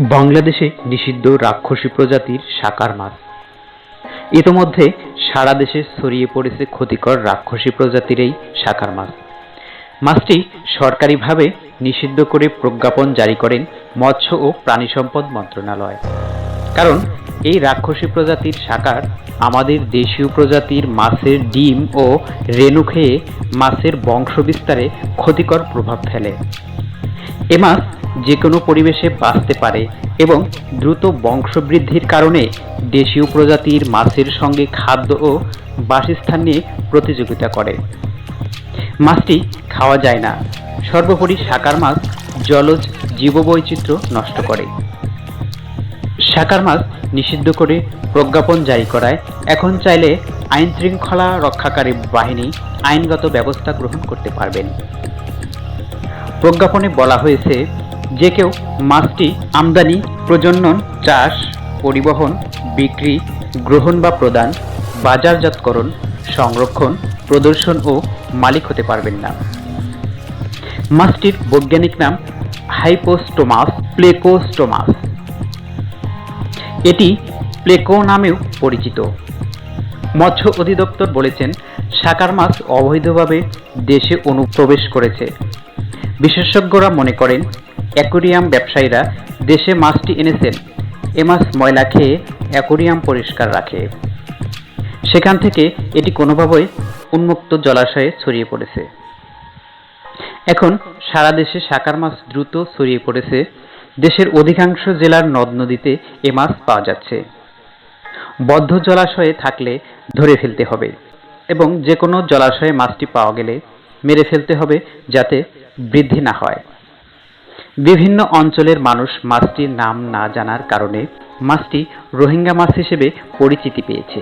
বাংলাদেশে নিষিদ্ধ রাক্ষসী প্রজাতির সাকার মাছ। ইতোমধ্যে সারা দেশে ছড়িয়ে পড়েছে ক্ষতিকর রাক্ষসী প্রজাতির এই সাকার মাছ। মাছটি সরকারিভাবে নিষিদ্ধ করে প্রজ্ঞাপন জারি করেন মৎস্য ও প্রাণী সম্পদ মন্ত্রণালয়। কারণ এই রাক্ষসী প্রজাতির সাকার আমাদের দেশীয় প্রজাতির মাছের ডিম ও রেণু খেয়ে মাছের বংশবিস্তারে ক্ষতিকর প্রভাব ফেলে। এ মাছ যে কোনো পরিবেশে বাঁচতে পারে এবং দ্রুত বংশবৃদ্ধির কারণে দেশীয় প্রজাতির মাছের সঙ্গে খাদ্য ও বাসস্থান নিয়ে প্রতিযোগিতা করে। মাছটি খাওয়া যায় না। সর্বোপরি সাকার মাছ জলজ জীববৈচিত্র্য নষ্ট করে। সাকার মাছ নিষিদ্ধ করে প্রজ্ঞাপন জারি করায়। এখন চাইলে আইন শৃঙ্খলা রক্ষাকারী বাহিনী আইনগত ব্যবস্থা গ্রহণ করতে পারবেন। প্রজ্ঞাপনে বলা হয়েছে যে কেউ মাছটি আমদানি, প্রজনন, চাষ, পরিবহন, বিক্রি, গ্রহণ বা প্রদান, বাজারজাতকরণ, সংরক্ষণ, প্রদর্শন ও মালিক হতে পারবেন না। মাছটির বৈজ্ঞানিক নাম হাইপোস্টোমাস, প্লেকোস্টোমাস। এটি প্লেকো নামেও পরিচিত। মৎস্য অধিদপ্তর বলেছেন, সাকার মাছ অবৈধভাবে দেশে অনুপ্রবেশ করেছে। বিশেষজ্ঞরা মনে করেন অ্যাকোরিয়াম ব্যবসায়ীরা দেশে মাছটি এনেছেন। এ মাছ ময়লা খেয়ে অ্যাকোরিয়াম পরিষ্কার রাখে। সেখান থেকে এটি কোনোভাবেই উন্মুক্ত জলাশয়ে ছড়িয়ে পড়েছে। এখন সারা দেশে সাকার মাছ দ্রুত ছড়িয়ে পড়েছে। দেশের অধিকাংশ জেলার নদ নদীতে এ মাছ পাওয়া যাচ্ছে। বদ্ধ জলাশয়ে থাকলে ধরে ফেলতে হবে এবং যে কোনো জলাশয়ে মাছটি পাওয়া গেলে মেরে ফেলতে হবে যাতে বৃদ্ধি না হয়। বিভিন্ন অঞ্চলের মানুষ মাছটির নাম না জানার কারণে মাছটি রোহিঙ্গা মাছ হিসেবে পরিচিতি পেয়েছে।